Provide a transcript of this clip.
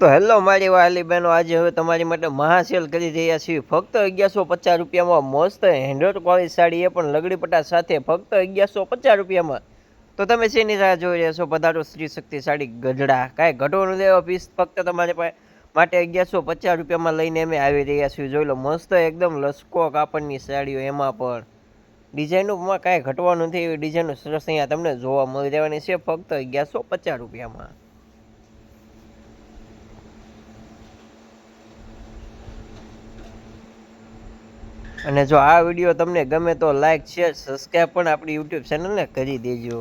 તો હેલો મારી વાલી બહેનો, આજે હવે તમારી માટે મહાસેલ કરી રહ્યા છીએ. ફક્ત અગિયારસો પચાસ રૂપિયામાં મસ્ત હેન્ડ્રોડ ક્વોલિટી સાડી, એ પણ લગડી પટા સાથે ફક્ત અગિયારસો પચાસ રૂપિયામાં. તો તમે શેની રાહ જોઈ રહ્યા છો? પધારો સ્ત્રી શક્તિ સાડી ગઢડા. કાંઈ ઘટવાનું લેવા પીસ, ફક્ત તમારે પાસે માટે અગિયારસો પચાસ રૂપિયામાં લઈને અમે આવી રહ્યા છીએ. જોઈ લો, મસ્ત એકદમ લસકો કાપડની સાડીઓ એમાં પણ. ડિઝાઇનમાં કાંઈ ઘટવાનું નથી એવી ડિઝાઇનો સરસ અહીંયા તમને જોવા મળી રહેવાની છે. ફક્ત અગિયારસો પચાસ રૂપિયામાં. અને જો આ વીડિયો તમને ગમે તો લાઈક શેર સબસ્ક્રાઈબ પણ આપણી યુટ્યુબ ચેનલને કરી દેજો.